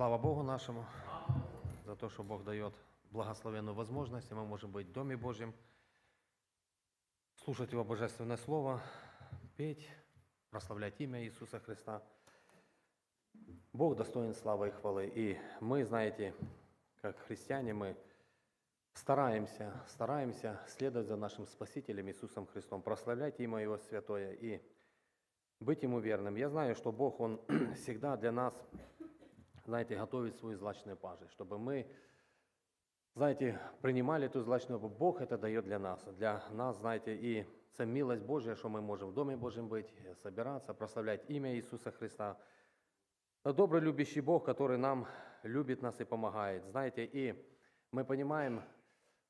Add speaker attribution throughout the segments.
Speaker 1: Слава Богу нашему за то, что Бог дает благословенную возможность, и мы можем быть в Доме Божьем, слушать Его Божественное Слово, петь, прославлять имя Иисуса Христа. Бог достоин славы и хвалы. И мы, знаете, как христиане, мы стараемся, стараемся следовать за нашим Спасителем Иисусом Христом, прославлять имя Его святое и быть Ему верным. Я знаю, что Бог, Он всегда для нас, знаете, готовит свою злачную пажи, чтобы мы, знаете, принимали эту злачную пажу. Бог это дает для нас. Для нас, знаете, и це милость Божья, что мы можем в Доме Божьем быть, собираться, прославлять имя Иисуса Христа. Добрый любящий Бог, который нам любит нас и помогает. Знаете, и мы понимаем,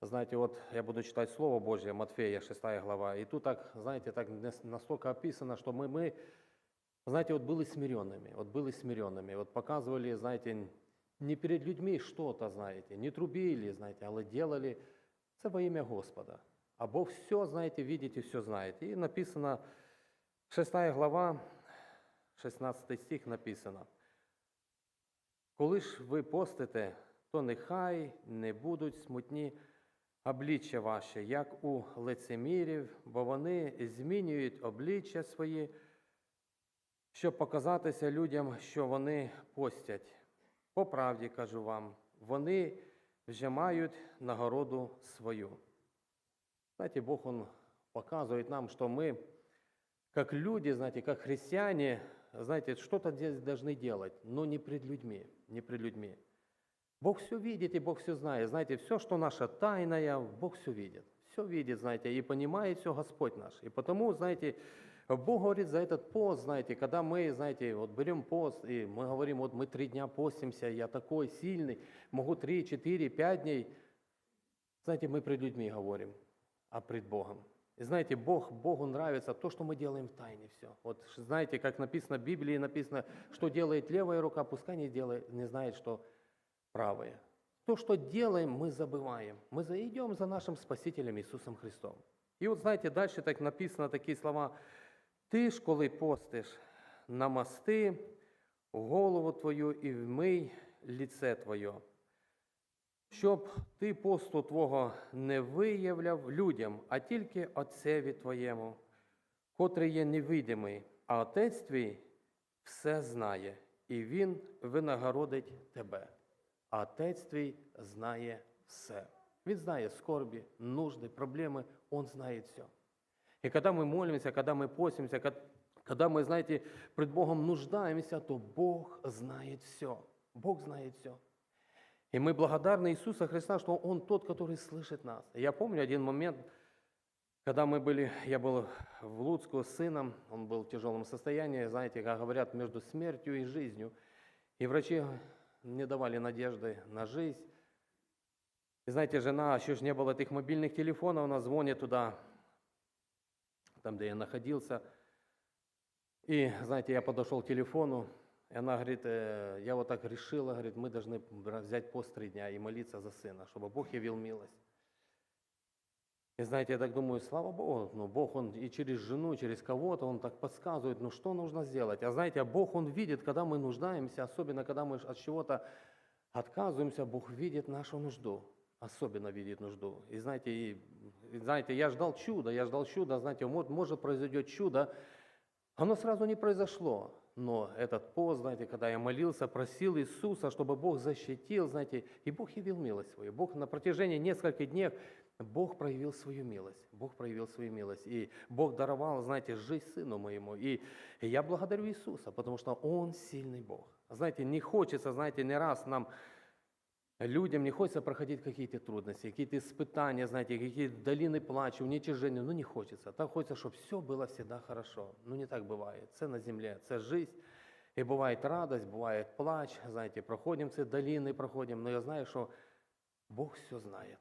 Speaker 1: знаете, вот я буду читать Слово Божье, Матфея, 6 глава, и тут так, знаете, так нас- настолько описано, что мы, мы знаете, вот были смиренными, вот были смиренными, вот показывали, знаете, не перед людьми что-то, знаете, не трубили, знаете, але делали це во имя Господа. А Бог все, знаете, видит и все знает. И написано, 6 глава, 16 стих написано. Коли ж ви постите, то нехай не будуть смутні обличчя ваші, як у лицемірів, бо вони змінюють обличчя свої, щоб показатися людям, що вони постять. По правді кажу вам, вони вже мають нагороду свою. Знаете, Бог, Он показывает нам, что мы, как люди, знаете, как христиане, знаете, что-то здесь должны делать, но не пред людьми, не пред людьми. Бог все видит, и Бог все знает. Знаете, все, что наше тайное, Бог все видит. Все видит, знаете, и понимает все Господь наш. И потому, знаете, Бог говорит за этот пост, знаете, когда мы, знаете, вот берем пост, и мы говорим, вот мы три дня постимся, я такой сильный, могу три, четыре, пять дней. Знаете, мы пред людьми говорим, а пред Богом. И знаете, Бог, Богу нравится то, что мы делаем в тайне все. Вот знаете, как написано в Библии, написано, что делает левая рука, пускай не, делает, не знает, что правая. То, что делаем, мы забываем. Мы за- идем за нашим Спасителем Иисусом Христом. И вот знаете, дальше так написано такие слова. Ти ж, коли постиш, намасти голову твою і вмий ліце твоє, щоб ти посту Твого не виявляв людям, а тільки Отцеві Твоєму, котрий є невидимий, а Отець твій все знає, і Він винагородить тебе. А Отець твій знає все. Він знає скорбі, нужди, проблеми, Он знает все. И когда мы молимся, когда мы постимся, ко- когда мы, знаете, пред Богом нуждаемся, то Бог знает все. Бог знает все. И мы благодарны Иисуса Христа, что Он тот, который слышит нас. И Я помню один момент, когда мы были, я был в Луцку с сыном, он был в тяжелом состоянии, знаете, как говорят, между смертью и жизнью. И врачи не давали надежды на жизнь. И знаете, жена, еще ж не было этих мобильных телефонов, она звонит туда, там, где я находился. И, знаете, я подошел к телефону, и она говорит, «Э, я вот так решила, говорит, мы должны бра- взять пост три дня и молиться за сына, чтобы Бог явил милость. И знаете, я так думаю, слава Богу, ну Бог, Он и через жену, через кого-то, Он так подсказывает, ну что нужно сделать. А знаете, а Бог, Он видит, когда мы нуждаемся, особенно когда мы от чего-то отказываемся, Бог видит нашу нужду, особенно видит нужду. И знаете, и, и знаете, я ждал чуда, я ждал чуда, знаете, может, может произойдет чудо, оно сразу не произошло. Но этот пост, знаете, когда я молился, просил Иисуса, чтобы Бог защитил, знаете, и Бог явил милость свою. Бог на протяжении нескольких дней, Бог проявил свою милость. Бог проявил свою милость. И Бог даровал, знаете, жизнь сыну моему. И, я благодарю Иисуса, потому что Он сильный Бог. Знаете, не хочется, знаете, не раз нам Людям не хочется проходить какие-то трудности, какие-то испытания, знаете, какие-то долины плача, уничижения. Ну, не хочется. Так хочется, чтобы все было всегда хорошо. Ну, не так бывает. Це на земле, це жизнь. И бывает радость, бывает плач, знаете, проходим ці долины, проходим. Но я знаю, что Бог все знает.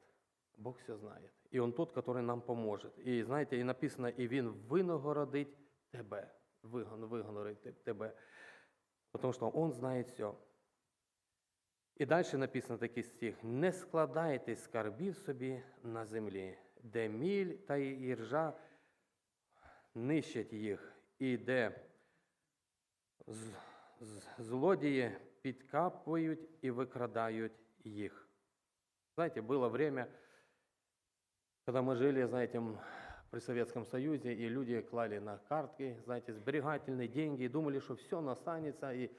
Speaker 1: Бог все знает. И Он тот, который нам поможет. И знаете, и написано, і Він винагородить тебе. Вигон- Вигонорить те- тебе. Потому что Он знает все. І далі написано такий стих: не складайте скарбів собі на землі, де міль та іржа нищать їх, і де з- з- злодії підкапують і викрадають їх. Знаете, было время, когда мы жили, знаете, м, при Советском Союзе, и люди клали на картки, знаете, сберегательные деньги, и думали, что все останется, и,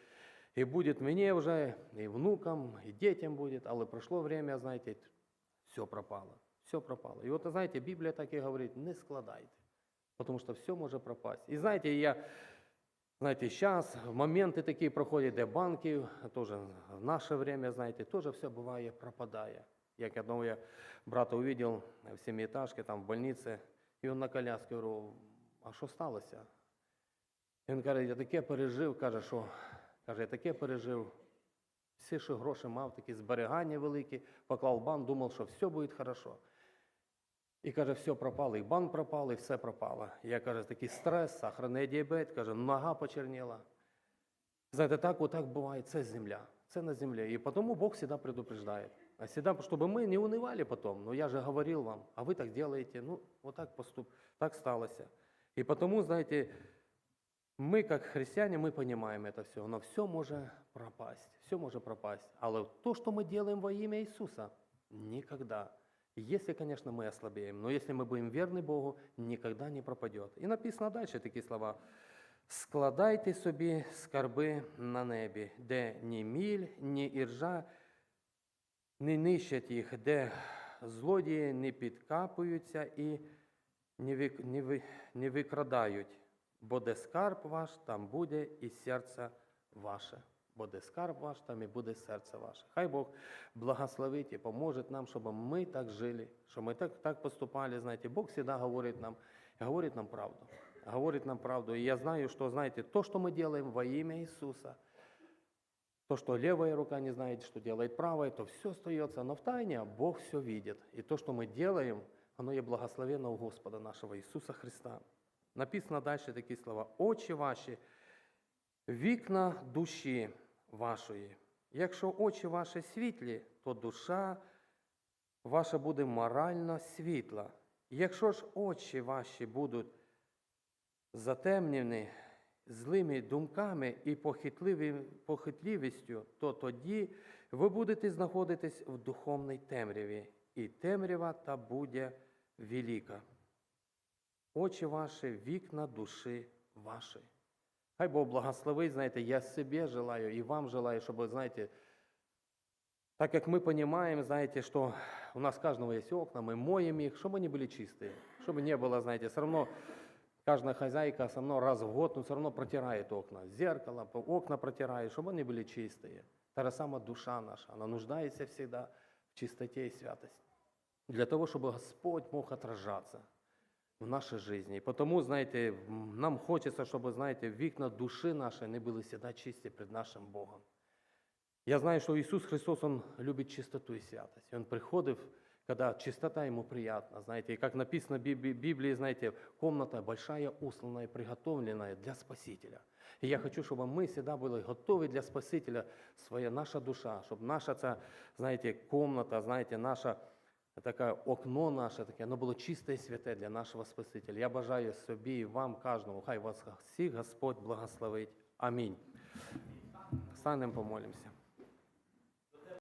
Speaker 1: и будет мне уже, и внукам, и детям будет. Але прошло время, знаете, все пропало, все пропало. И вот, знаете, Библия так и говорит, не складайте, потому что все может пропасть. И знаете, я, знаете, сейчас моменты такие проходят, де банки, тоже в наше время, знаете, тоже все бывает, пропадает. Як одного я брата увидел в семиэтажке, там в больнице, і він на коляскі, говорю, а що сталося? І він каже, я таке пережив, каже, що каже, я таке пережив. Всі, що гроші мав, такі зберігання великі, поклав в банк, думав, що все буде хорошо. І каже, все пропало, і банк пропав, і все пропало. Я каже, такий стрес, сахарний діабет, каже, нога почерніла. Знаєте, так, отак буває, це земля, це на землі. І тому Бог всегда предупреждает. А всегда, чтобы мы не унывали потом. Ну, я же говорил вам, а вы так делаете. Ну, вот так поступ, так сталося. И потому, знаете, мы, как христиане, мы понимаем это все. Но все может пропасть, все может пропасть. Але то, что мы делаем во имя Иисуса, никогда. Если, конечно, мы ослабеем, но если мы будем верны Богу, никогда не пропадет. И написано дальше такие слова. Складайте собі скарби на небі, де ні міль, ні іржа не нищать їх, де злодії не підкапуються і не, вик, не, ви, не викрадають, бо де скарб ваш, там буде і серце ваше. Бо де скарб ваш, там і буде серце ваше. Хай Бог благословить і поможе нам, щоб ми так жили, щоб ми так, так поступали. Знаєте, Бог всегда говорит нам, говорит нам правду. Говорит нам правду. И я знаю, что, знаете, то, что мы делаем во имя Иисуса, то, что левая рука не знает, что делает правая, то все остается. Но в тайне Бог все видит. И то, что мы делаем, оно и благословенно у Господа нашего Иисуса Христа. Написано дальше такие слова. «Очі ваші, вікна душі вашої. Якщо очі ваші світлі, то душа ваша буде морально світла. Якщо ж очі ваші будуть затемнені злими думками і похитливістю, то тоді ви будете знаходитись в духовній темряві, і темрява та буде велика. Очі ваші, вікна душі вашої. Хай Бог благословить, знаєте, я себе желаю і вам желаю, щоб, знаєте, так как мы понимаем, знаете, что у нас у каждого есть окна, мы моем их, чтобы они были чистые, чтобы не было, знаете, все равно каждая хозяйка все равно раз в год, но все равно протирает окна, зеркало, по- окна протирает, чтобы они были чистые. Та же самая душа наша, она нуждается всегда в чистоте и святости. Для того, чтобы Господь мог отражаться в нашей жизни. И потому, знаете, м, нам хочется, чтобы, знаете, вікна души нашей не были всегда чисті пред нашим Богом. Я знаю, что Иисус Христос, Он любит чистоту и святость. И Он приходит, когда чистота Ему приятна, знаете. И как написано в Библи- Библии, знаете, комната большая, усланная, приготовленная для Спасителя. И я хочу, чтобы мы всегда были готовы для Спасителя, своя наша душа, чтобы наша, ця, знаете, комната, знаете, наша таке окно наше, таке, воно було чисте і святе для нашого Спасителя. Я бажаю собі і вам, кожному, хай вас всіх Господь благословить. Амінь. Станемо, помолимося.